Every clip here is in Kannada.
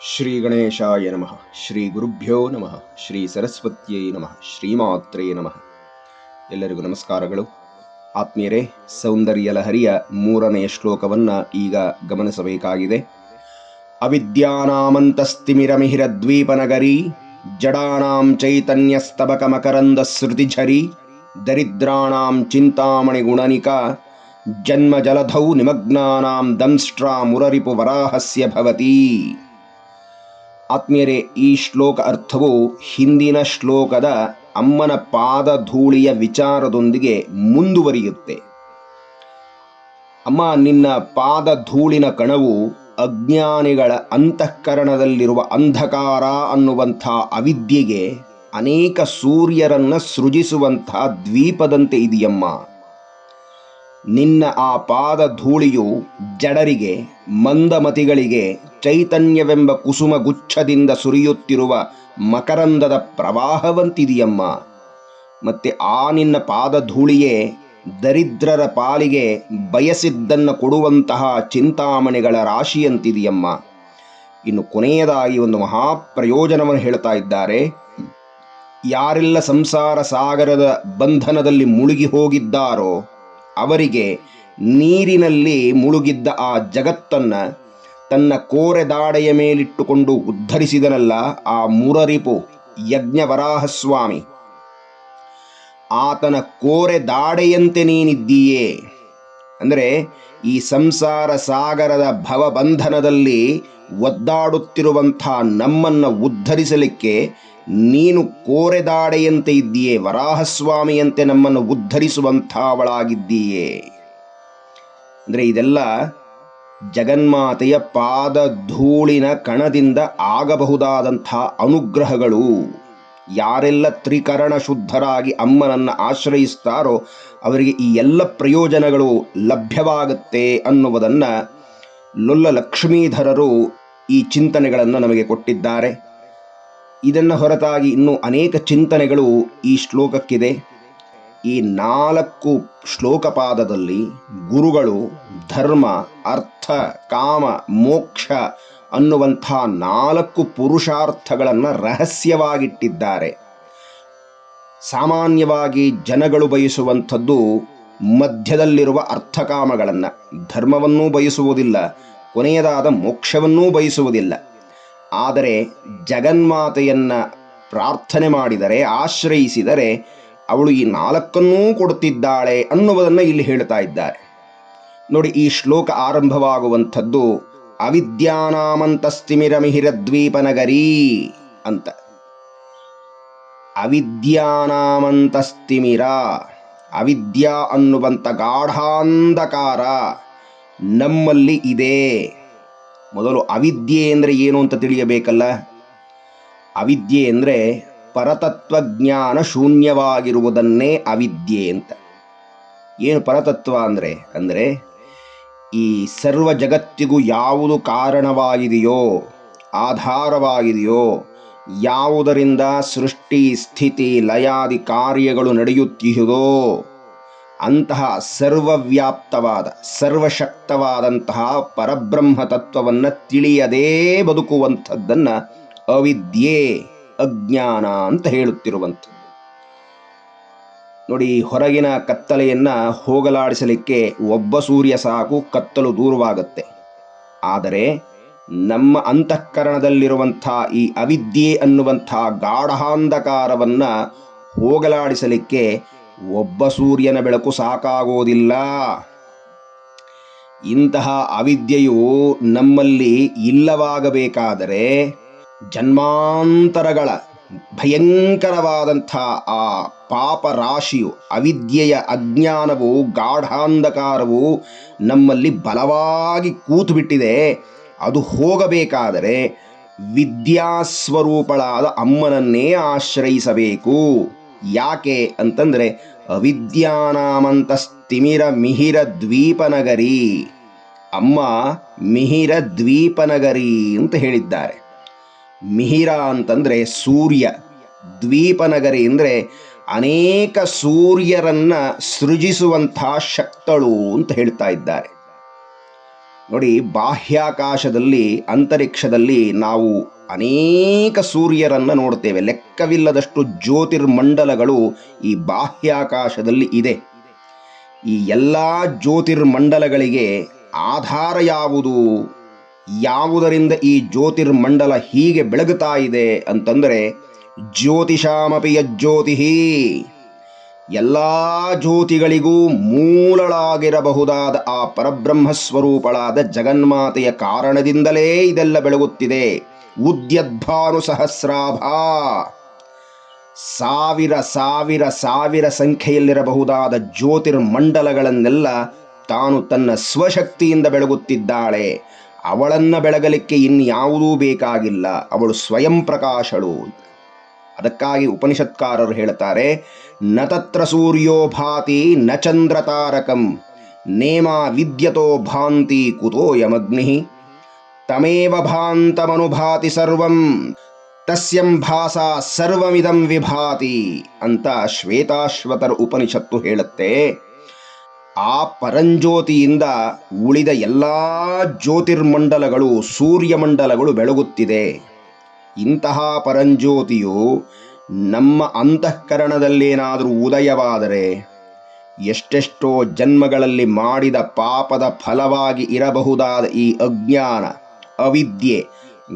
ಶ್ರೀ ಗಣೇಶಾಯ ನಮಃ. ಶ್ರೀ ಗುರುಭ್ಯೋ ನಮಃ. ಶ್ರೀ ಸರಸ್ವತಿಯೇ ನಮಃ. ಶ್ರೀಮಾತ್ರೇ ನಮಃ. ಎಲ್ಲರಿಗೂ ನಮಸ್ಕಾರಗಳು. ಆತ್ಮೀಯರೇ, ಸೌಂದರ್ಯ ಲಹರಿಯ ಮೂರನೆಯ ಶ್ಲೋಕವನ್ನು ಈಗ ಗಮನಿಸಬೇಕಾಗಿದೆ. ಅವಿದ್ಯಾನಾಮಂತಸ್ತಿಮಿರಮಿಹಿರ ದ್ವೀಪನಗರಿ ಜಡಾನಾಂ ಚೈತನ್ಯಸ್ತಬಕ ಮಕರಂದ ಶ್ರುತಿಝರಿ ದರಿದ್ರಾಣಾಂ ಚಿಂತಾಮಣಿ ಗುಣನಿಕಾ ಜನ್ಮ ಜಲಧೌ ನಿಮಗ್ನಾನಾಂ ದಂಷ್ಟ್ರಾ ಮುರರಿಪು ವರಾಹಸ್ಯ ಭವತಿ. ಆತ್ಮೀಯರೇ, ಈ ಶ್ಲೋಕ ಅರ್ಥವು ಹಿಂದಿನ ಶ್ಲೋಕದ ಅಮ್ಮನ ಪಾದ ಧೂಳಿಯ ವಿಚಾರದೊಂದಿಗೆ ಮುಂದುವರಿಯುತ್ತೆ. ಅಮ್ಮ, ನಿನ್ನ ಪಾದ ಧೂಳಿನ ಕಣವು ಅಜ್ಞಾನಿಗಳ ಅಂತಃಕರಣದಲ್ಲಿರುವ ಅಂಧಕಾರ ಅನ್ನುವಂಥ ಅವಿದ್ಯೆಗೆ ಅನೇಕ ಸೂರ್ಯರನ್ನ ಸೃಜಿಸುವಂಥ ದ್ವೀಪದಂತೆ ಇದೆಯಮ್ಮ. ನಿನ್ನ ಆ ಪಾದ ಧೂಳಿಯು ಜಡರಿಗೆ, ಮಂದಮತಿಗಳಿಗೆ, ಚೈತನ್ಯವೆಂಬ ಕುಸುಮ ಗುಚ್ಛದಿಂದ ಸುರಿಯುತ್ತಿರುವ ಮಕರಂದದ ಪ್ರವಾಹವಂತಿದೆಯಮ್ಮ. ಮತ್ತೆ ಆ ನಿನ್ನ ಪಾದ ಧೂಳಿಯೇ ದರಿದ್ರರ ಪಾಲಿಗೆ ಬಯಸಿದ್ದನ್ನು ಕೊಡುವಂತಹ ಚಿಂತಾಮಣಿಗಳ ರಾಶಿಯಂತಿದೆಯಮ್ಮ. ಇನ್ನು ಕೊನೆಯದಾಗಿ ಒಂದು ಮಹಾಪ್ರಯೋಜನವನ್ನು ಹೇಳ್ತಾ ಇದ್ದಾರೆ. ಯಾರೆಲ್ಲ ಸಂಸಾರ ಸಾಗರದ ಬಂಧನದಲ್ಲಿ ಮುಳುಗಿ ಹೋಗಿದ್ದಾರೋ ಅವರಿಗೆ ನೀರಿನಲ್ಲಿ ಮುಳುಗಿದ್ದ ಆ ಜಗತ್ತನ್ನ ತನ್ನ ಕೋರೆದಾಡೆಯ ಮೇಲಿಟ್ಟುಕೊಂಡು ಉದ್ಧರಿಸಿದನಲ್ಲ ಆ ಮುರರಿಪು ಯಜ್ಞವರಾಹಸ್ವಾಮಿ. ಆತನ ಕೋರೆ ದಾಡೆಯಂತೆ ನೀನಿದ್ದೀಯೇ. ಅಂದರೆ ಈ ಸಂಸಾರ ಸಾಗರದ ಭವಬಂಧನದಲ್ಲಿ ಒದ್ದಾಡುತ್ತಿರುವಂಥ ನಮ್ಮನ್ನು ಉದ್ಧರಿಸಲಿಕ್ಕೆ ನೀನು ಕೋರೆದಾಡೆಯಂತೆ ಇದ್ದೀಯೇ, ವರಾಹಸ್ವಾಮಿಯಂತೆ ನಮ್ಮನ್ನು ಉದ್ಧರಿಸುವಂಥವಳಾಗಿದ್ದೀಯೇ. ಅಂದರೆ ಇದೆಲ್ಲ ಜಗನ್ಮಾತೆಯ ಪಾದ ಧೂಳಿನ ಕಣದಿಂದ ಆಗಬಹುದಾದಂಥ ಅನುಗ್ರಹಗಳು. ಯಾರೆಲ್ಲ ತ್ರಿಕರಣ ಶುದ್ಧರಾಗಿ ಅಮ್ಮನನ್ನು ಆಶ್ರಯಿಸ್ತಾರೋ ಅವರಿಗೆ ಈ ಎಲ್ಲ ಪ್ರಯೋಜನಗಳು ಲಭ್ಯವಾಗುತ್ತೆ ಅನ್ನುವುದನ್ನು ಲೊಲ್ಲ ಲಕ್ಷ್ಮೀಧರರು ಈ ಚಿಂತನೆಗಳನ್ನು ನಮಗೆ ಕೊಟ್ಟಿದ್ದಾರೆ. ಇದನ್ನು ಹೊರತಾಗಿ ಇನ್ನೂ ಅನೇಕ ಚಿಂತನೆಗಳು ಈ ಶ್ಲೋಕಕ್ಕಿದೆ. ಈ ನಾಲ್ಕು ಶ್ಲೋಕಪಾದದಲ್ಲಿ ಗುರುಗಳು ಧರ್ಮ, ಅರ್ಥ, ಕಾಮ, ಮೋಕ್ಷ ಅನ್ನುವಂಥ ನಾಲ್ಕು ಪುರುಷಾರ್ಥಗಳನ್ನು ರಹಸ್ಯವಾಗಿಟ್ಟಿದ್ದಾರೆ. ಸಾಮಾನ್ಯವಾಗಿ ಜನಗಳು ಬಯಸುವಂಥದ್ದು ಮಧ್ಯದಲ್ಲಿರುವ ಅರ್ಥಕಾಮಗಳನ್ನು. ಧರ್ಮವನ್ನೂ ಬಯಸುವುದಿಲ್ಲ, ಕೊನೆಯದಾದ ಮೋಕ್ಷವನ್ನೂ ಬಯಸುವುದಿಲ್ಲ. ಆದರೆ ಜಗನ್ಮಾತೆಯನ್ನ ಪ್ರಾರ್ಥನೆ ಮಾಡಿದರೆ, ಆಶ್ರಯಿಸಿದರೆ ಅವಳು ಈ ನಾಲ್ಕನ್ನೂ ಕೊಡುತ್ತಿದ್ದಾಳೆ ಅನ್ನುವುದನ್ನು ಇಲ್ಲಿ ಹೇಳ್ತಾ ಇದ್ದಾರೆ. ನೋಡಿ, ಈ ಶ್ಲೋಕ ಆರಂಭವಾಗುವಂಥದ್ದು ಅವಿದ್ಯಾನಾಮಂತಸ್ತಿಮಿರಮಿಹಿರ ದ್ವೀಪನಗರಿ ಅಂತ. ಅವಿದ್ಯಾನಾಮಂತಸ್ತಿಮಿರ, ಅವಿದ್ಯಾ ಅನ್ನುವಂಥ ಗಾಢಾಂಧಕಾರ ನಮ್ಮಲ್ಲಿ ಇದೆ. ಮೊದಲು ಅವಿದ್ಯೆ ಅಂದರೆ ಏನು ಅಂತ ತಿಳಿಯಬೇಕಲ್ಲ? ಅವಿದ್ಯೆ ಅಂದರೆ ಪರತತ್ವಜ್ಞಾನ ಶೂನ್ಯವಾಗಿರುವುದನ್ನೇ ಅವಿದ್ಯೆ ಅಂತ. ಏನು ಪರತತ್ವ ಅಂದರೆ? ಅಂದರೆ ಈ ಸರ್ವ ಜಗತ್ತಿಗೂ ಯಾವುದು ಕಾರಣವಾಗಿದೆಯೋ, ಆಧಾರವಾಗಿದೆಯೋ, ಯಾವುದರಿಂದ ಸೃಷ್ಟಿ, ಸ್ಥಿತಿ, ಲಯಾದಿ ಕಾರ್ಯಗಳು ನಡೆಯುತ್ತಿಹುದೋ ಅಂತಹ ಸರ್ವವ್ಯಾಪ್ತವಾದ, ಸರ್ವಶಕ್ತವಾದಂತಹ ಪರಬ್ರಹ್ಮ ತತ್ವವನ್ನು ತಿಳಿಯದೇ ಬದುಕುವಂಥದ್ದನ್ನು ಅವಿದ್ಯೆ, ಅಜ್ಞಾನ ಅಂತ ಹೇಳುತ್ತಿರುವಂಥದ್ದು. ನೋಡಿ, ಹೊರಗಿನ ಕತ್ತಲೆಯನ್ನು ಹೋಗಲಾಡಿಸಲಿಕ್ಕೆ ಒಬ್ಬ ಸೂರ್ಯ ಸಾಕು ಕತ್ತಲು ದೂರವಾಗುತ್ತೆ. ಆದರೆ ನಮ್ಮ ಅಂತಃಕರಣದಲ್ಲಿರುವಂಥ ಈ ಅವಿದ್ಯೆ ಅನ್ನುವಂಥ ಗಾಢಾಂಧಕಾರವನ್ನು ಹೋಗಲಾಡಿಸಲಿಕ್ಕೆ ಒಬ್ಬ ಸೂರ್ಯನ ಬೆಳಕು ಸಾಕಾಗೋದಿಲ್ಲ. ಇಂತಹ ಅವಿದ್ಯೆಯು ನಮ್ಮಲ್ಲಿ ಇಲ್ಲವಾಗಬೇಕಾದರೆ ಜನ್ಮಾಂತರಗಳ ಭಯಂಕರವಾದಂಥ ಆ ಪಾಪ ರಾಶಿಯು ಅವಿದ್ಯೆಯ ಅಜ್ಞಾನವು, ಗಾಢಾಂಧಕಾರವು ನಮ್ಮಲ್ಲಿ ಬಲವಾಗಿ ಕೂತುಬಿಟ್ಟಿದೆ. ಅದು ಹೋಗಬೇಕಾದರೆ ವಿದ್ಯಾಸ್ವರೂಪಳಾದ ಅಮ್ಮನನ್ನೇ ಆಶ್ರಯಿಸಬೇಕು. ಯಾಕೆ ಅಂತಂದರೆ ಅವಿದ್ಯಾನಾಮಂತಸ್ತಿಮಿರ ಮಿಹಿರ ದ್ವೀಪನಗರಿ ಅಮ್ಮ ಮಿಹಿರ ದ್ವೀಪನಗರಿ ಅಂತ ಹೇಳಿದ್ದಾರೆ. ಮಿಹಿರ ಅಂತಂದರೆ ಸೂರ್ಯ. ದ್ವೀಪನಗರಿ ಅಂದರೆ ಅನೇಕ ಸೂರ್ಯರನ್ನ ಸೃಜಿಸುವಂಥ ಶಕ್ತಳು ಅಂತ ಹೇಳ್ತಾ ಇದ್ದಾರೆ. ನೋಡಿ, ಬಾಹ್ಯಾಕಾಶದಲ್ಲಿ, ಅಂತರಿಕ್ಷದಲ್ಲಿ ನಾವು ಅನೇಕ ಸೂರ್ಯರನ್ನು ನೋಡ್ತೇವೆ. ಲೆಕ್ಕವಿಲ್ಲದಷ್ಟು ಜ್ಯೋತಿರ್ಮಂಡಲಗಳು ಈ ಬಾಹ್ಯಾಕಾಶದಲ್ಲಿ ಇದೆ. ಈ ಎಲ್ಲ ಜ್ಯೋತಿರ್ಮಂಡಲಗಳಿಗೆ ಆಧಾರ ಯಾವುದು? ಯಾವುದರಿಂದ ಈ ಜ್ಯೋತಿರ್ಮಂಡಲ ಹೀಗೆ ಬೆಳಗುತ್ತಾ ಇದೆ ಅಂತಂದರೆ ಜ್ಯೋತಿಷಾಮಪಿಯ ಯಜ್ಯೋತಿ ಎಲ್ಲ ಜ್ಯೋತಿಗಳಿಗೂ ಮೂಲಳಾಗಿರಬಹುದಾದ ಆ ಪರಬ್ರಹ್ಮ ಸ್ವರೂಪಳಾದ ಜಗನ್ಮಾತೆಯ ಕಾರಣದಿಂದಲೇ ಇದೆಲ್ಲ ಬೆಳಗುತ್ತಿದೆ. ಉದ್ಯದ್ಭಾನು ಸಹಸ್ರಾಭ. ಸಾವಿರ ಸಾವಿರ ಸಾವಿರ ಸಂಖ್ಯೆಯಲ್ಲಿರಬಹುದಾದ ಜ್ಯೋತಿರ್ಮಂಡಲಗಳನ್ನೆಲ್ಲ ತಾನು ತನ್ನ ಸ್ವಶಕ್ತಿಯಿಂದ ಬೆಳಗುತ್ತಿದ್ದಾಳೆ. ಅವಳನ್ನ ಬೆಳಗಲಿಕ್ಕೆ ಇನ್ಯಾವುದೂ ಬೇಕಾಗಿಲ್ಲ. ಅವಳು ಸ್ವಯಂ ಪ್ರಕಾಶಳು. ಅದಕ್ಕಾಗಿ ಉಪನಿಷತ್ಕಾರರು ಹೇಳ್ತಾರೆ ನ ತತ್ರ ಸೂರ್ಯೋ ಭಾತಿ ನ ಚಂದ್ರ ತಾರಕಂ ನೇಮ ವಿದ್ಯತೋ ಭಾಂತಿ ಕುತೋ ಯಮಗ್ನಿ, ತಮೇವ ಭಾಂತಮನುಭಾತಿ ಸರ್ವಂ, ತಸ್ಯಂ ಭಾಸ ಸರ್ವಮಿದಂ ವಿಭಾತಿ ಅಂತ ಶ್ವೇತಾಶ್ವತರ ಉಪನಿಷತ್ತು ಹೇಳುತ್ತೆ. ಆ ಪರಂಜ್ಯೋತಿಯಿಂದ ಉಳಿದ ಎಲ್ಲ ಜ್ಯೋತಿರ್ಮಂಡಲಗಳು, ಸೂರ್ಯಮಂಡಲಗಳು ಬೆಳಗುತ್ತಿದೆ. ಇಂತಹ ಪರಂಜ್ಯೋತಿಯು ನಮ್ಮ ಅಂತಃಕರಣದಲ್ಲೇನಾದರೂ ಉದಯವಾದರೆ ಎಷ್ಟೆಷ್ಟೋ ಜನ್ಮಗಳಲ್ಲಿ ಮಾಡಿದ ಪಾಪದ ಫಲವಾಗಿ ಇರಬಹುದಾದ ಈ ಅಜ್ಞಾನ, ಅವಿದ್ಯೆ,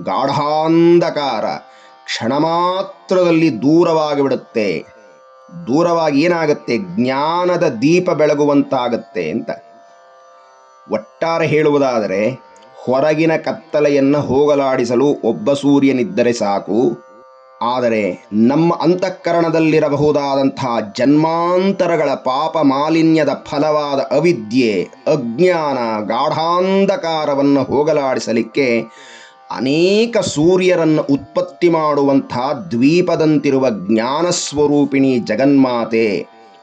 ಗಾಢಾಂಧಕಾರ ಕ್ಷಣ ಮಾತ್ರದಲ್ಲಿ ದೂರವಾಗಿ ಬಿಡುತ್ತೆ ದೂರವಾಗಿ ಏನಾಗುತ್ತೆ? ಜ್ಞಾನದ ದೀಪ ಬೆಳಗುವಂತಾಗತ್ತೆ ಅಂತ. ಒಟ್ಟಾರೆ ಹೇಳುವುದಾದರೆ ಹೊರಗಿನ ಕತ್ತಲೆಯನ್ನು ಹೋಗಲಾಡಿಸಲು ಒಬ್ಬ ಸೂರ್ಯನಿದ್ದರೆ ಸಾಕು. ಆದರೆ ನಮ್ಮ ಅಂತಃಕರಣದಲ್ಲಿರಬಹುದಾದಂಥ ಜನ್ಮಾಂತರಗಳ ಪಾಪ ಮಾಲಿನ್ಯದ ಫಲವಾದ ಅವಿದ್ಯೆ, ಅಜ್ಞಾನ, ಗಾಢಾಂಧಕಾರವನ್ನು ಹೋಗಲಾಡಿಸಲಿಕ್ಕೆ ಅನೇಕ ಸೂರ್ಯರನ್ನು ಉತ್ಪತ್ತಿ ಮಾಡುವಂಥ ದ್ವೀಪದಂತಿರುವ ಜ್ಞಾನಸ್ವರೂಪಿಣಿ ಜಗನ್ಮಾತೆ,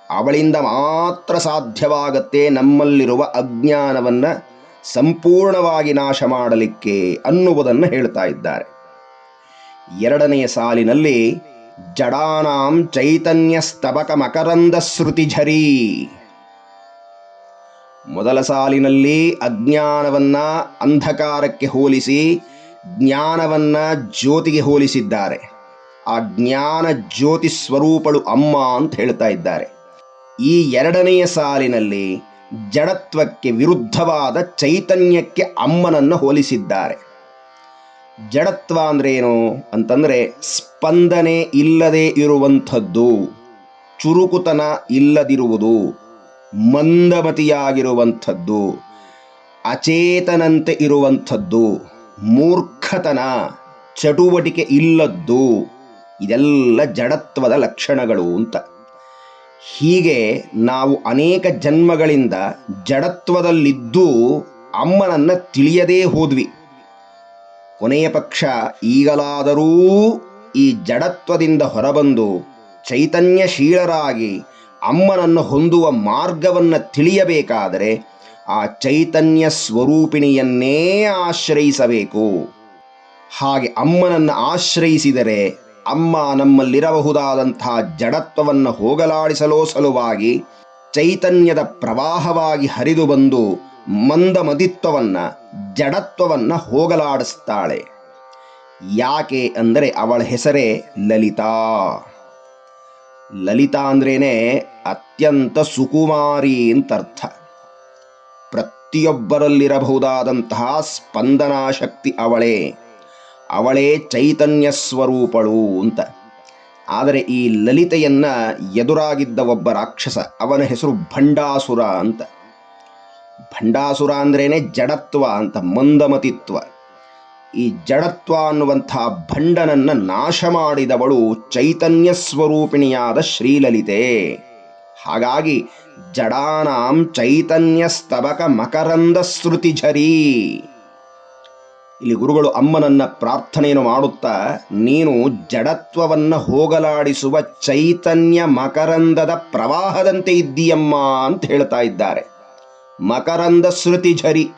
ಅವಳಿಂದ ಮಾತ್ರ ಸಾಧ್ಯವಾಗತ್ತೆ ನಮ್ಮಲ್ಲಿರುವ ಅಜ್ಞಾನವನ್ನು ಸಂಪೂರ್ಣವಾಗಿ ನಾಶ ಮಾಡಲಿಕ್ಕೆ ಅನ್ನುವುದನ್ನು ಹೇಳ್ತಾ ಇದ್ದಾರೆ. ಎರಡನೆಯ ಸಾಲಿನಲ್ಲಿ, ಜಡಾನಾಂ ಚೈತನ್ಯ ಸ್ತಬಕ ಮಕರಂದ ಶ್ರುತಿಝರಿ ಮೊದಲ ಸಾಲಿನಲ್ಲಿ ಅಜ್ಞಾನವನ್ನ ಅಂಧಕಾರಕ್ಕೆ ಹೋಲಿಸಿ, ಜ್ಞಾನವನ್ನ ಜ್ಯೋತಿಗೆ ಹೋಲಿಸಿದ್ದಾರೆ. ಆ ಜ್ಞಾನ ಜ್ಯೋತಿ ಸ್ವರೂಪಳು ಅಮ್ಮ ಅಂತ ಹೇಳ್ತಾ ಇದ್ದಾರೆ. ಈ ಎರಡನೆಯ ಸಾಲಿನಲ್ಲಿ ಜಡತ್ವಕ್ಕೆ ವಿರುದ್ಧವಾದ ಚೈತನ್ಯಕ್ಕೆ ಅಮ್ಮನನ್ನು ಹೋಲಿಸಿದ್ದಾರೆ. ಜಡತ್ವ ಅಂದ್ರೇನು ಅಂತಂದರೆ ಸ್ಪಂದನೆ ಇಲ್ಲದೆ ಇರುವಂಥದ್ದು, ಚುರುಕುತನ ಇಲ್ಲದಿರುವುದು, ಮಂದಮತಿಯಾಗಿರುವಂಥದ್ದು, ಅಚೇತನಂತೆ ಇರುವಂಥದ್ದು, ಮೂರ್ಖತನ, ಚಟುವಟಿಕೆ ಇಲ್ಲದ್ದು, ಇದೆಲ್ಲ ಜಡತ್ವದ ಲಕ್ಷಣಗಳು ಅಂತ. ಹೀಗೆ ನಾವು ಅನೇಕ ಜನ್ಮಗಳಿಂದ ಜಡತ್ವದಲ್ಲಿದ್ದು ಅಮ್ಮನನ್ನ ತಿಳಿಯದೇ ಹೋದ್ವಿ. ಕೊನೆಯ ಪಕ್ಷ ಈಗಲಾದರೂ ಈ ಜಡತ್ವದಿಂದ ಹೊರಬಂದು ಚೈತನ್ಯಶೀಲರಾಗಿ ಅಮ್ಮನನ್ನು ಹೊಂದುವ ಮಾರ್ಗವನ್ನು ತಿಳಿಯಬೇಕಾದರೆ ಆ ಚೈತನ್ಯ ಸ್ವರೂಪಿಣಿಯನ್ನೇ ಆಶ್ರಯಿಸಬೇಕು. ಹಾಗೆ ಅಮ್ಮನನ್ನು ಆಶ್ರಯಿಸಿದರೆ ಅಮ್ಮ ನಮ್ಮಲ್ಲಿರಬಹುದಾದಂಥ ಜಡತ್ವವನ್ನು ಹೋಗಲಾಡಿಸಲೋ ಸಲುವಾಗಿ ಚೈತನ್ಯದ ಪ್ರವಾಹವಾಗಿ ಹರಿದು ಬಂದು ಮಂದಮದಿತ್ವವನ್ನ, ಜಡತ್ವವನ್ನು ಹೋಗಲಾಡಿಸ್ತಾಳೆ. ಯಾಕೆ ಅಂದರೆ ಅವಳ ಹೆಸರೇ ಲಲಿತಾ. ಲಲಿತಾ ಅಂದ್ರೇನೆ ಅತ್ಯಂತ ಸುಕುಮಾರಿ ಅಂತ ಅರ್ಥ ಪ್ರತಿಯೊಬ್ಬರಲ್ಲಿರಬಹುದಾದಂತಹ ಸ್ಪಂದನಾ ಶಕ್ತಿ ಅವಳೇ. ಅವಳೇ ಚೈತನ್ಯ ಸ್ವರೂಪಳು ಅಂತ. ಆದರೆ ಈ ಲಲಿತೆಯನ್ನ ಎದುರಾಗಿದ್ದ ಒಬ್ಬ ರಾಕ್ಷಸ, ಅವನ ಹೆಸರು ಭಂಡಾಸುರ ಅಂತ. ಭಂಡಾಸುರ ಅಂದ್ರೇನೆ ಜಡತ್ವ ಅಂತ, ಮಂದಮತಿತ್ವ. ಈ ಜಡತ್ವ ಅನ್ನುವಂಥ ಭಂಡನನ್ನ ನಾಶ ಮಾಡಿದವಳು ಚೈತನ್ಯ ಸ್ವರೂಪಿಣಿಯಾದ ಶ್ರೀಲಲಿತೆ. ಹಾಗಾಗಿ ಜಡಾನಾಂ ಚೈತನ್ಯ ಸ್ತಬಕ ಮಕರಂದ ಶ್ರುತಿ ಝರಿ ಇಲ್ಲಿ ಗುರುಗಳು ಅಮ್ಮನನ್ನ ಪ್ರಾರ್ಥನೆಯನ್ನು ಮಾಡುತ್ತಾ, ನೀನು ಜಡತ್ವವನ್ನ ಹೋಗಲಾಡಿಸುವ ಚೈತನ್ಯ ಮಕರಂದದ ಪ್ರವಾಹದಂತೆ ಇದ್ದೀಯಮ್ಮ ಅಂತ ಹೇಳ್ತಾ ಇದ್ದಾರೆ. ಮಕರಂದ ಶ್ರುತಿ ಝರಿ.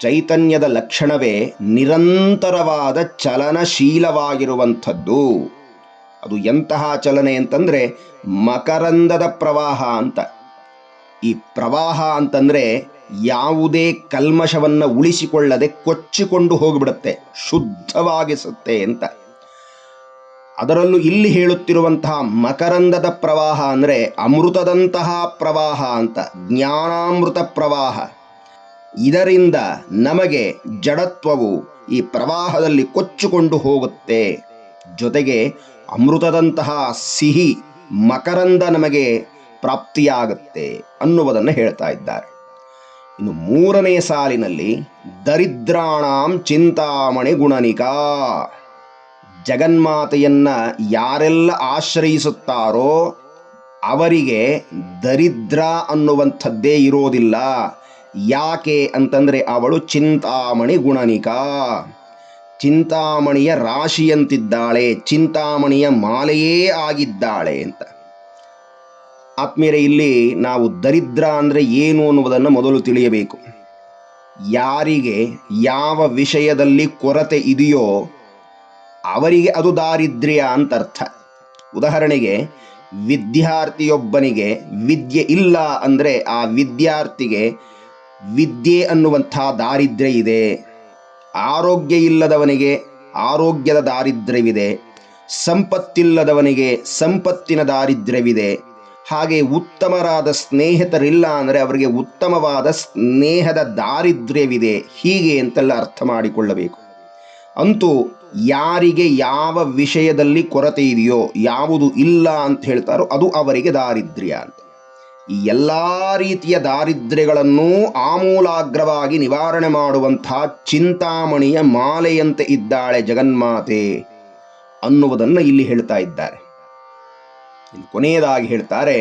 ಚೈತನ್ಯದ ಲಕ್ಷಣವೇ ನಿರಂತರವಾದ ಚಲನಶೀಲವಾಗಿರುವಂಥದ್ದು. ಅದು ಎಂತಹ ಚಲನೆ ಅಂತಂದ್ರೆ ಮಕರಂದದ ಪ್ರವಾಹ ಅಂತ. ಈ ಪ್ರವಾಹ ಅಂತಂದ್ರೆ ಯಾವುದೇ ಕಲ್ಮಶವನ್ನು ಉಳಿಸಿಕೊಳ್ಳದೆ ಕೊಚ್ಚಿಕೊಂಡು ಹೋಗಿಬಿಡುತ್ತೆ, ಶುದ್ಧವಾಗಿಸುತ್ತೆ ಅಂತ. ಅದರಲ್ಲೂ ಇಲ್ಲಿ ಹೇಳುತ್ತಿರುವಂತಹ ಮಕರಂದದ ಪ್ರವಾಹ ಅಂದರೆ ಅಮೃತದಂತಹ ಪ್ರವಾಹ ಅಂತ, ಜ್ಞಾನಾಮೃತ ಪ್ರವಾಹ. ಇದರಿಂದ ನಮಗೆ ಜಡತ್ವವು ಈ ಪ್ರವಾಹದಲ್ಲಿ ಕೊಚ್ಚಿಕೊಂಡು ಹೋಗುತ್ತೆ. ಜೊತೆಗೆ ಅಮೃತದಂತಹ ಸಿಹಿ ಮಕರಂದ ನಮಗೆ ಪ್ರಾಪ್ತಿಯಾಗುತ್ತೆ ಅನ್ನುವುದನ್ನು ಹೇಳ್ತಾ ಇದ್ದಾರೆ. ಇನ್ನು ಮೂರನೇ ಸಾಲಿನಲ್ಲಿ ದರಿದ್ರಾಣಾಂ ಚಿಂತಾಮಣಿ ಗುಣನಿಕಾ. ಜಗನ್ಮಾತೆಯನ್ನ ಯಾರೆಲ್ಲ ಆಶ್ರಯಿಸುತ್ತಾರೋ ಅವರಿಗೆ ದರಿದ್ರ ಅನ್ನುವಂಥದ್ದೇ ಇರೋದಿಲ್ಲ. ಯಾಕೆ ಅಂತಂದರೆ ಅವಳು ಚಿಂತಾಮಣಿ ಗುಣನಿಕಾ. ಚಿಂತಾಮಣಿಯ ರಾಶಿಯಂತಿದ್ದಾಳೆ, ಚಿಂತಾಮಣಿಯ ಮಾಲೆಯೇ ಆಗಿದ್ದಾಳೆ ಅಂತ. ಆತ್ಮೀಯರೇ, ಇಲ್ಲಿ ನಾವು ದರಿದ್ರ ಅಂದರೆ ಏನು ಅನ್ನುವುದನ್ನು ಮೊದಲು ತಿಳಿಯಬೇಕು. ಯಾರಿಗೆ ಯಾವ ವಿಷಯದಲ್ಲಿ ಕೊರತೆ ಇದೆಯೋ ಅವರಿಗೆ ಅದು ದಾರಿದ್ರ್ಯ ಅಂತ ಅರ್ಥ. ಉದಾಹರಣೆಗೆ, ವಿದ್ಯಾರ್ಥಿಯೊಬ್ಬನಿಗೆ ವಿದ್ಯೆ ಇಲ್ಲ ಅಂದರೆ ಆ ವಿದ್ಯಾರ್ಥಿಗೆ ವಿದ್ಯೆ ಅನ್ನುವಂಥ ದಾರಿದ್ರ್ಯ ಇದೆ. ಆರೋಗ್ಯ ಇಲ್ಲದವನಿಗೆ ಆರೋಗ್ಯದ ದಾರಿದ್ರ್ಯವಿದೆ. ಸಂಪತ್ತಿಲ್ಲದವನಿಗೆ ಸಂಪತ್ತಿನ ದಾರಿದ್ರ್ಯವಿದೆ. ಹಾಗೆ ಉತ್ತಮರಾದ ಸ್ನೇಹಿತರಿಲ್ಲ ಅಂದರೆ ಅವರಿಗೆ ಉತ್ತಮವಾದ ಸ್ನೇಹದ ದಾರಿದ್ರ್ಯವಿದೆ. ಹೀಗೆ ಅಂತೆಲ್ಲ ಅರ್ಥ ಮಾಡಿಕೊಳ್ಳಬೇಕು. ಅಂತೂ ಯಾರಿಗೆ ಯಾವ ವಿಷಯದಲ್ಲಿ ಕೊರತೆ ಇದೆಯೋ, ಯಾವುದು ಇಲ್ಲ ಅಂತ ಹೇಳ್ತಾರೋ ಅದು ಅವರಿಗೆ ದಾರಿದ್ರ್ಯ ಅಂತ. ಈ ಎಲ್ಲ ರೀತಿಯ ದಾರಿದ್ರ್ಯಗಳನ್ನು ಆಮೂಲಾಗ್ರವಾಗಿ ನಿವಾರಣೆ ಮಾಡುವಂತಹ ಚಿಂತಾಮಣಿಯ ಮಾಲೆಯಂತೆ ಇದ್ದಾಳೆ ಜಗನ್ಮಾತೆ ಅನ್ನುವುದನ್ನು ಇಲ್ಲಿ ಹೇಳ್ತಾ ಇದ್ದಾರೆ. ಕೊನೆಯದಾಗಿ ಹೇಳ್ತಾರೆ,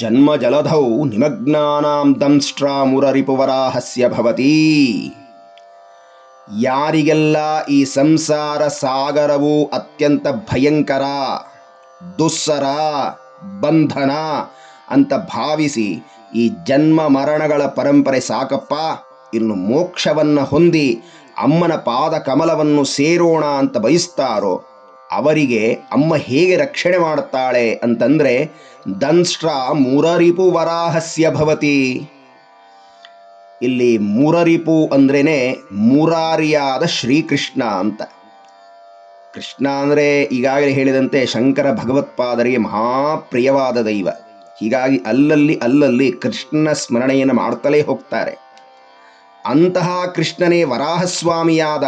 ಜನ್ಮ ಜಲಧೌ ನಿಮಗ್ನಾನಾಂ ದಂಷ್ಟ್ರಾ ಮುರರಿಪುವರಾಹಸ್ಯ ಭವತಿ. ಯಾರಿಗೆಲ್ಲ ಈ ಸಂಸಾರ ಸಾಗರವು ಅತ್ಯಂತ ಭಯಂಕರ, ದುಸ್ಸರ, ಬಂಧನ ಅಂತ ಭಾವಿಸಿ ಈ ಜನ್ಮ ಮರಣಗಳ ಪರಂಪರೆ ಸಾಕಪ್ಪ, ಇನ್ನು ಮೋಕ್ಷವನ್ನು ಹೊಂದಿ ಅಮ್ಮನ ಪಾದ ಕಮಲವನ್ನು ಸೇರೋಣ ಅಂತ ಬಯಸ್ತಾರೋ ಅವರಿಗೆ ಅಮ್ಮ ಹೇಗೆ ರಕ್ಷಣೆ ಮಾಡುತ್ತಾಳೆ ಅಂತಂದ್ರೆ, ದಂಷ್ಟ್ರ ಮೂರರಿಪು ವರಾಹಸ್ಯ ಭವತಿ. ಇಲ್ಲಿ ಮೂರರಿಪು ಅಂದ್ರೇನೆ ಮೂರಾರಿಯಾದ ಶ್ರೀಕೃಷ್ಣ ಅಂತ. ಕೃಷ್ಣ ಅಂದರೆ ಈಗಾಗಲೇ ಹೇಳಿದಂತೆ ಶಂಕರ ಭಗವತ್ಪಾದರಿಗೆ ಮಹಾಪ್ರಿಯವಾದ ದೈವ. ಹೀಗಾಗಿ ಅಲ್ಲಲ್ಲಿ ಅಲ್ಲಲ್ಲಿ ಕೃಷ್ಣನ ಸ್ಮರಣೆಯನ್ನು ಮಾಡ್ತಲೇ ಹೋಗ್ತಾರೆ. ಅಂತಹ ಕೃಷ್ಣನೇ ವರಾಹಸ್ವಾಮಿಯಾದ.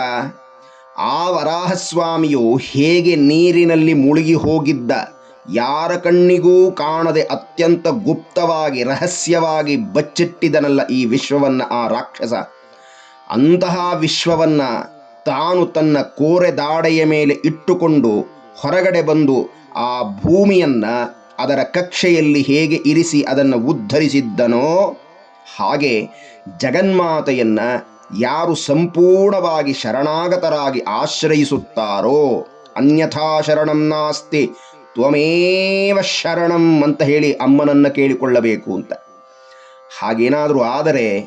ಆ ವರಾಹಸ್ವಾಮಿಯು ಹೇಗೆ ನೀರಿನಲ್ಲಿ ಮುಳುಗಿ ಹೋಗಿದ್ದ? ಯಾರ ಕಣ್ಣಿಗೂ ಕಾಣದೆ ಅತ್ಯಂತ ಗುಪ್ತವಾಗಿ, ರಹಸ್ಯವಾಗಿ ಬಚ್ಚಿಟ್ಟಿದನಲ್ಲ ಈ ವಿಶ್ವವನ್ನ, ಆ ರಾಕ್ಷಸ? ಅಂತಹ ವಿಶ್ವವನ್ನ ತಾನು ತನ್ನ ಕೋರೆ ದಾಡೆಯ ಮೇಲೆ ಇಟ್ಟುಕೊಂಡು ಹೊರಗಡೆ ಬಂದು ಆ ಭೂಮಿಯನ್ನ ಅದರ ಕಕ್ಷೆಯಲ್ಲಿ ಹೇಗೆ ಇರಿಸಿ ಅದನ್ನು ಉದ್ಧರಿಸಿದ್ದನೋ ಹಾಗೆ ಜಗನ್ಮಾತೆಯನ್ನ ಯಾರು ಸಂಪೂರ್ಣವಾಗಿ ಶರಣಾಗತರಾಗಿ ಆಶ್ರಯಿಸುತ್ತಾರೋ, ಅನ್ಯಥಾ ಶರಣಂ ನಾಸ್ತಿ, ತ್ವಮೇವ ಶರಣಂ ಅಂತ ಹೇಳಿ ಅಮ್ಮನನ್ನ ಕೇಳಿಕೊಳ್ಳಬೇಕು ಅಂತ. ಹಾಗೇನಾದರೂ ಆದರೆ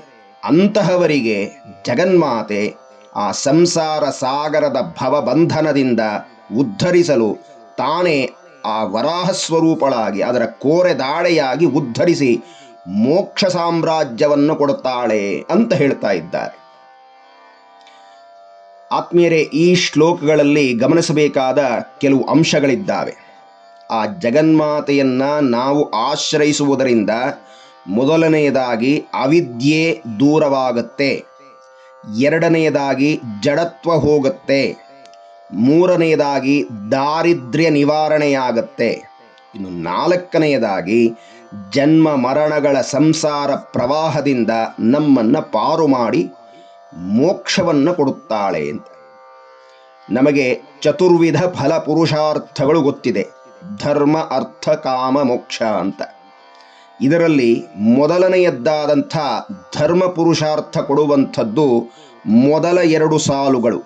ಅಂತಹವರಿಗೆ ಜಗನ್ಮಾತೆ ಆ ಸಂಸಾರ ಸಾಗರದ ಭವಬಂಧನದಿಂದ ಉದ್ಧರಿಸಲು ತಾನೇ ಆ ವರಾಹ ಸ್ವರೂಪಳಾಗಿ ಅದರ ಕೋರೆ ದಾಡೆಯಾಗಿ ಉದ್ಧರಿಸಿ ಮೋಕ್ಷ ಸಾಮ್ರಾಜ್ಯವನ್ನು ಕೊಡುತ್ತಾಳೆ ಅಂತ ಹೇಳ್ತಾ ಇದ್ದಾರೆ. ಆತ್ಮೀಯರೇ, ಈ ಶ್ಲೋಕಗಳಲ್ಲಿ ಗಮನಿಸಬೇಕಾದ ಕೆಲವು ಅಂಶಗಳಿದ್ದಾವೆ. ಆ ಜಗನ್ಮಾತೆಯನ್ನು ನಾವು ಆಶ್ರಯಿಸುವುದರಿಂದ ಮೊದಲನೆಯದಾಗಿ ಅವಿದ್ಯೆ ದೂರವಾಗುತ್ತೆ, ಎರಡನೆಯದಾಗಿ ಜಡತ್ವ ಹೋಗುತ್ತೆ, ಮೂರನೆಯದಾಗಿ ದಾರಿದ್ರ್ಯ ನಿವಾರಣೆಯಾಗತ್ತೆ, ಇನ್ನು ನಾಲ್ಕನೆಯದಾಗಿ ಜನ್ಮ ಮರಣಗಳ ಸಂಸಾರ ಪ್ರವಾಹದಿಂದ ನಮ್ಮನ್ನು ಪಾರು ಮಾಡಿ ಮೋಕ್ಷವನ್ನು ಕೊಡುತ್ತಾಳೆ ಅಂತ. ನಮಗೆ ಚತುರ್ವಿಧ ಫಲ ಪುರುಷಾರ್ಥಗಳು ಗೊತ್ತಿದೆ. ಧರ್ಮ, ಅರ್ಥ, ಕಾಮ, ಮೋಕ್ಷ ಅಂತ. ಇದರಲ್ಲಿ ಮೊದಲನೆಯದ್ದಾದಂಥ ಧರ್ಮ ಪುರುಷಾರ್ಥ ಕೊಡುವಂಥದ್ದು ಮೊದಲ ಎರಡು ಸಾಲುಗಳು.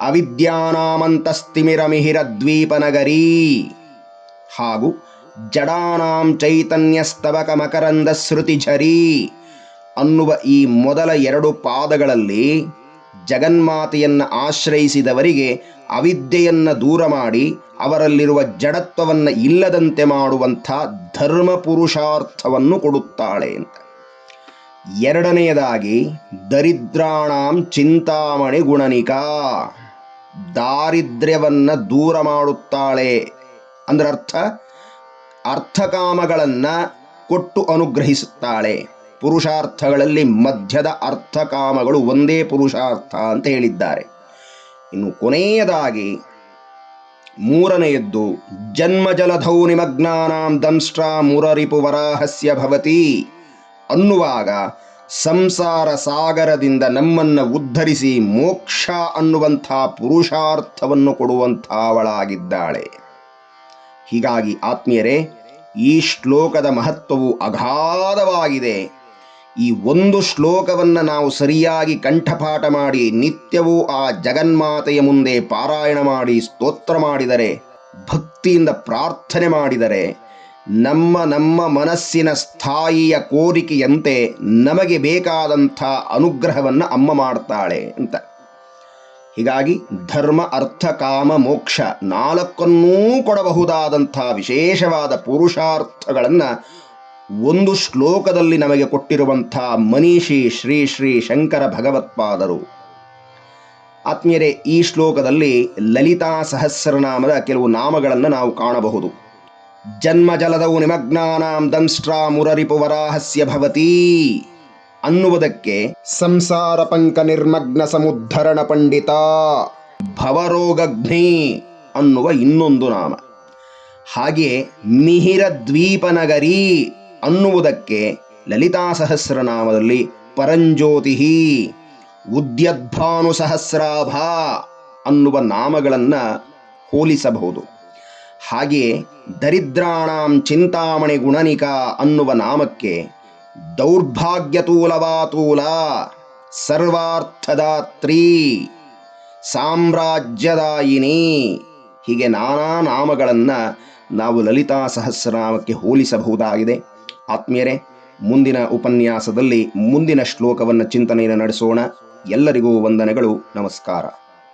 ಅವಿದ್ಯಾನಾಮಂತಸ್ತಿಮಿರಮಿಹಿರ ದ್ವೀಪನಗರೀ ಹಾಗೂ ಜಡಾನಾಂ ಚೈತನ್ಯಸ್ತವಕ ಮಕರಂದ ಶ್ರುತಿಝರಿ ಅನ್ನುವ ಈ ಮೊದಲ ಎರಡು ಪಾದಗಳಲ್ಲಿ ಜಗನ್ಮಾತೆಯನ್ನು ಆಶ್ರಯಿಸಿದವರಿಗೆ ಅವಿದ್ಯೆಯನ್ನು ದೂರ ಮಾಡಿ ಅವರಲ್ಲಿರುವ ಜಡತ್ವವನ್ನು ಇಲ್ಲದಂತೆ ಮಾಡುವಂಥ ಧರ್ಮ ಪುರುಷಾರ್ಥವನ್ನು ಕೊಡುತ್ತಾಳೆ ಅಂತ. ಎರಡನೆಯದಾಗಿ ದರಿದ್ರಾಣಾಂ ಚಿಂತಾಮಣಿ ಗುಣನಿಕಾ. ದಾರಿದ್ರ್ಯವನ್ನು ದೂರ ಮಾಡುತ್ತಾಳೆ. ಅಂದ್ರೆ ಅರ್ಥ ಅರ್ಥಕಾಮಗಳನ್ನ ಕೊಟ್ಟು ಅನುಗ್ರಹಿಸುತ್ತಾಳೆ. ಪುರುಷಾರ್ಥಗಳಲ್ಲಿ ಮಧ್ಯದ ಅರ್ಥಕಾಮಗಳು ಒಂದೇ ಪುರುಷಾರ್ಥ ಅಂತ ಹೇಳಿದ್ದಾರೆ. ಇನ್ನು ಕೊನೆಯದಾಗಿ ಮೂರನೆಯದ್ದು, ಜನ್ಮಜಲಧೌ ನಿಮಗ್ನಾಂ ದಂಷ್ಟ್ರ ಮುರರಿಪು ವರಾಹಸ್ಯ ಭವತಿ ಅನ್ನುವಾಗ ಸಂಸಾರ ಸಾಗರದಿಂದ ನಮ್ಮನ್ನು ಉದ್ಧರಿಸಿ ಮೋಕ್ಷ ಅನ್ನುವಂಥ ಪುರುಷಾರ್ಥವನ್ನು ಕೊಡುವಂಥವಳಾಗಿದ್ದಾಳೆ. ಹೀಗಾಗಿ ಆತ್ಮೀಯರೇ, ಈ ಶ್ಲೋಕದ ಮಹತ್ವವು ಅಗಾಧವಾಗಿದೆ. ಈ ಒಂದು ಶ್ಲೋಕವನ್ನು ನಾವು ಸರಿಯಾಗಿ ಕಂಠಪಾಠ ಮಾಡಿ, ನಿತ್ಯವೂ ಆ ಜಗನ್ಮಾತೆಯ ಮುಂದೆ ಪಾರಾಯಣ ಮಾಡಿ, ಸ್ತೋತ್ರ ಮಾಡಿದರೆ, ಭಕ್ತಿಯಿಂದ ಪ್ರಾರ್ಥನೆ ಮಾಡಿದರೆ, ನಮ್ಮ ನಮ್ಮ ಮನಸ್ಸಿನ ಸ್ಥಾಯಿಯ ಕೋರಿಕೆಯಂತೆ ನಮಗೆ ಬೇಕಾದಂಥ ಅನುಗ್ರಹವನ್ನು ಅಮ್ಮ ಮಾಡ್ತಾಳೆ ಅಂತ. ಹೀಗಾಗಿ ಧರ್ಮ, ಅರ್ಥ, ಕಾಮ, ಮೋಕ್ಷ ನಾಲ್ಕನ್ನೂ ಕೊಡಬಹುದಾದಂಥ ವಿಶೇಷವಾದ ಪುರುಷಾರ್ಥಗಳನ್ನು ಒಂದು ಶ್ಲೋಕದಲ್ಲಿ ನಮಗೆ ಕೊಟ್ಟಿರುವಂಥ ಮನೀಷಿ ಶ್ರೀ ಶ್ರೀ ಶಂಕರ ಭಗವತ್ಪಾದರು. ಆತ್ಮೀಯರೇ, ಈ ಶ್ಲೋಕದಲ್ಲಿ ಲಲಿತಾ ಸಹಸ್ರನಾಮದ ಕೆಲವು ನಾಮಗಳನ್ನು ನಾವು ಕಾಣಬಹುದು. ಜನ್ಮಜಲದವು ನಿಮಗ್ನಾನಾಂ ದಂಸ್ಟ್ರಾ ಮುರರಿಪು ವರಾಹಸ್ಯ ಭವತಿ ಅನ್ನುವುದಕ್ಕೆ ಸಂಸಾರ ಪಂಕ ನಿರ್ಮಗ್ನ ಸಮುದ್ಧರಣ ಪಂಡಿತ ಭವರೋಗಘ್ನಿ ಅನ್ನುವ ಇನ್ನೊಂದು ನಾಮ. ಹಾಗೆಯೇ ಮಿಹಿರ ದ್ವೀಪನಗರಿ ಅನ್ನುವುದಕ್ಕೆ ಲಲಿತಾ ಸಹಸ್ರನಾಮದಲ್ಲಿ ಪರಂಜ್ಯೋತಿ ಉದ್ಯದ್ಭಾನು ಸಹಸ್ರಾಭಾ ಅನ್ನುವ ನಾಮಗಳನ್ನು ಹೋಲಿಸಬಹುದು. ಹಾಗೆಯೇ ದರಿದ್ರಾಣಾಂ ಚಿಂತಾಮಣಿ ಗುಣನಿಕಾ ಅನ್ನುವ ನಾಮಕ್ಕೆ ದೌರ್ಭಾಗ್ಯತೂಲವಾತೂಲ ಸರ್ವಾರ್ಥದಾತ್ರಿ ಸಾಮ್ರಾಜ್ಯದಾಯಿನಿ. ಹೀಗೆ ನಾನಾ ನಾಮಗಳನ್ನು ನಾವು ಲಲಿತಾ ಸಹಸ್ರನಾಮಕ್ಕೆ ಹೋಲಿಸಬಹುದಾಗಿದೆ. ಆತ್ಮೀಯರೇ ಮುಂದಿನ ಉಪನ್ಯಾಸದಲ್ಲಿ ಮುಂದಿನ ಶ್ಲೋಕವನ್ನು ಚಿಂತನೆಯನ್ನು ನಡೆಸೋಣ. ಎಲ್ಲರಿಗೂ ವಂದನೆಗಳು ನಮಸ್ಕಾರ.